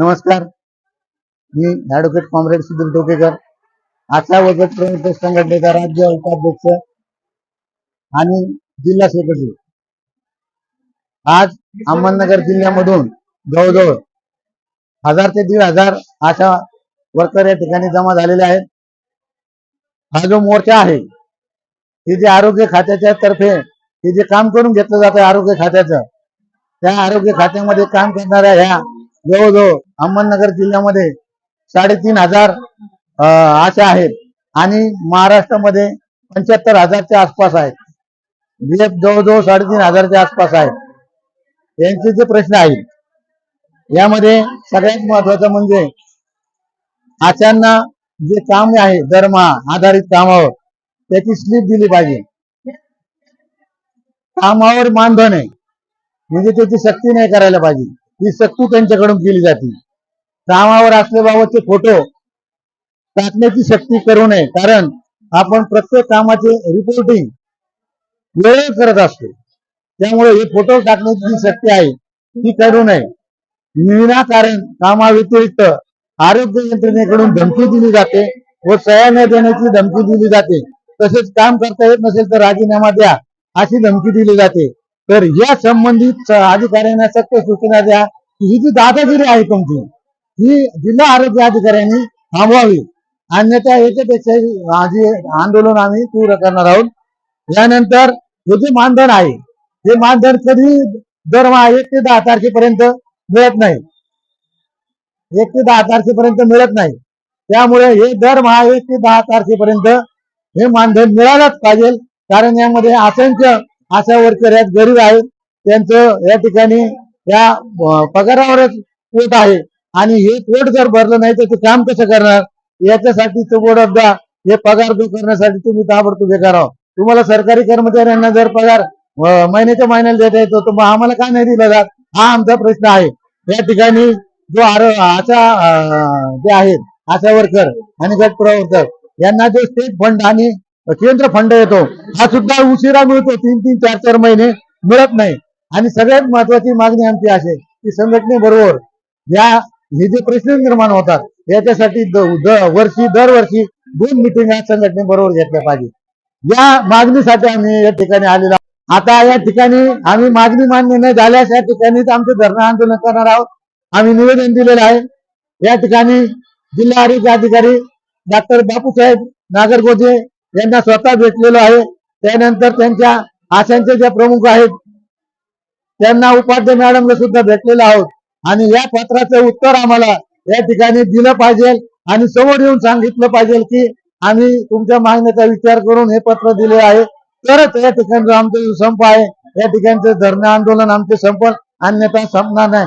नमस्कार. मी advocate comrade Sudhir Tokekar आशा वगत प्रमुख संघटनेचा राज्य उपाध्यक्ष आणि जिल्हा सेक्रेटरी आज अहमदनगर जिल्ह्यामधून जवळजवळ हजार ते दीड हजार आशा वर्कर या ठिकाणी जमा झालेले आहेत. हा जो मोर्चा आहे हे जे आरोग्य खात्याच्या तर्फे हे जे काम करून घेतलं जातं आरोग्य खात्याचं त्या आरोग्य खात्यामध्ये काम करणाऱ्या ह्या जवळजवळ अहमदनगर जिल्ह्यामध्ये साडेतीन हजार अं, आशा आहेत. आणि महाराष्ट्रामध्ये पंच्याहत्तर हजारच्या आसपास आहेत. जे जवळजवळ साडेतीन हजारच्या आसपास आहेत. यांचे जे प्रश्न आहेत यामध्ये सगळ्यात महत्वाचं म्हणजे आशांना जे काम आहे दरमहा आधारित कामावर त्याची स्लिप दिली पाहिजे. कामावर मानधन आहे. म्हणजे त्याची सक्ती नाही करायला पाहिजे. ही सक्ती त्यांच्याकडून केली जाते. कामावर असल्याबाबतचे फोटो टाकण्याची सक्ती करू नये कारण आपण प्रत्येक कामाचे रिपोर्टिंग वेळेवर करत असतो. त्यामुळे हे फोटो टाकण्याची जी सक्ती आहे ती करू नये. विनाकारण कामाव्यतिरिक्त आरोग्य यंत्रणेकडून धमकी दिली जाते व सह्या न देण्याची धमकी दिली जाते. तसेच काम करता येत नसेल तर राजीनामा द्या अशी धमकी दिली जाते. तर या संबंधित अधिकाऱ्यांना सक्त सूचना द्या की ही जी दादागिरी आहे तुमची ही जिल्हा आरोग्य अधिकाऱ्यांनी थांबवावी. अन्यथा याच्यापेक्षा आधी आंदोलन आम्ही तीव्र करणार आहोत. यानंतर हे जे मानधन आहे हे मानधन कधी दरमहा एक ते दहा तारखेपर्यंत मिळत नाही. एक ते दहा तारखेपर्यंत मिळत नाही. त्यामुळे हे दरमहा एक ते दहा तारखेपर्यंत हे मानधन मिळालंच पाहिजे. कारण यामध्ये असंख्य आशा वर्कर आहेत गरीब आहेत. त्यांचं या ठिकाणी या पगारावरच पोट आहे. आणि हे पोट जर भरलं नाही तर ते काम कसं करणार? याच्यासाठी तो बोर्ड ऑफ हे पगार दो करण्यासाठी तुम्ही ताबडतोब हे करावं तुम्हाला सरकारी कर्मचाऱ्यांना जर पगार महिन्याच्या महिन्याला देता येतो तर मग आम्हाला का नाही दिला जात? हा आमचा प्रश्न आहे. या ठिकाणी जो आर आशा जे आहेत आशा वर्कर आणि गट प्रवर्तक यांना जो स्टेट फंड आणि केंद्र फंड येतो. हा सुद्धा उशिरा मिळतो. तीन तीन चार चार महिने मिळत नाही. आणि सगळ्यात महत्वाची मागणी आमची अशी की संघटनेबरोबर या हे जे प्रश्न निर्माण होतात याच्यासाठी वर्षी दरवर्षी दोन मिटिंग संघटनेबरोबर घेतल्या पाहिजे. या मागणीसाठी आम्ही या ठिकाणी आलेलो आता या ठिकाणी आम्ही मागणी मान्य नाही झाल्यास या ठिकाणी आमचं धरणं आंदोलन करणार आहोत. आम्ही निवेदन दिलेलं आहे. या ठिकाणी जिल्हा आरोग्य अधिकारी डॉक्टर बापूसाहेब नागरगोजे यांना स्वतः भेटलेलो आहे. त्यानंतर त्यांच्या आशांचे जे प्रमुख आहेत त्यांना उपाध्याय मॅडमला सुद्धा भेटलेलो आहोत. आणि या पत्राचं उत्तर आम्हाला या ठिकाणी दिलं पाहिजे आणि समोर येऊन सांगितलं पाहिजे की आम्ही तुमच्या मागण्याचा विचार करून हे पत्र दिले आहे. तरच या ठिकाणी आमचं आमचा संप आहे. या ठिकाणचं धरणं आंदोलन आमचे संपल. अन्यथा संपणार नाही.